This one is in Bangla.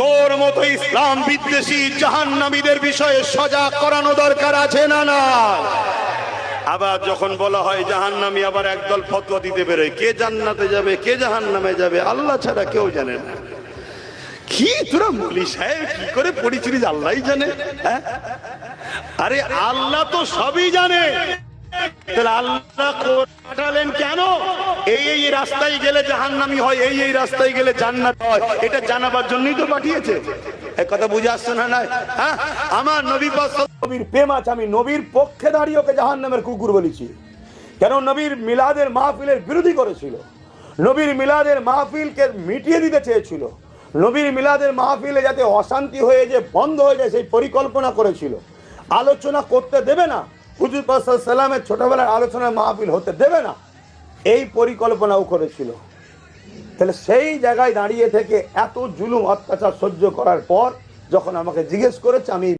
তোর মতো ইসলাম বিদ্বেষী জাহান্নামীদের বিষয়ে সজাগ করানো দরকার আছে না না? আবার যখন বলা হয় জাহান্নামী, আবার একদল ফতোয়া দিতে বেরোয়, কে জান্নাতে যাবে, কে জাহান্নামে যাবে, আল্লাহ ছাড়া কেউ জানে না। কি তোরা মলি সাহেব, কি করে পড়েছিলিস আল্লাহ জানে হ্যাঁ? আরে আল্লাহ তো সবই জানে। তাহলে আল্লাহ পাঠালেন কেন? এই এই রাস্তায় গেলে জাহান্নামি হয়, এই এই রাস্তায় গেলে জান্নাত হয়। এটা জানাবার জন্যই তো পাঠিয়েছে। কথা বুঝে না হ্যাঁ? আমার নবী নবীর প্রেম আছে আমি নবীর পক্ষে দাঁড়িয়ে ওকে কুকুর বলেছি। কেন? নবীর মিলাদের মাহফিলের বিরোধী করেছিল। নবীর মিলাদের মাহফিলকে মিটিয়ে দিতে চেয়েছিল। নবীর মিলাদের মাহফিলে যাতে অশান্তি হয়ে যে বন্ধ হয়ে যায়, সেই পরিকল্পনা করেছিল। আলোচনা করতে দেবে না। হুজুর সাল্লামের ছোটবেলার আলোচনায় মাহফিল হতে দেবে না। এই পরিকল্পনাও করেছিল। তাহলে সেই জায়গায় দাঁড়িয়ে থেকে এত জুলুম, অত্যাচার সহ্য করার পর যখন আমাকে জিজ্ঞেস করেছে, আমি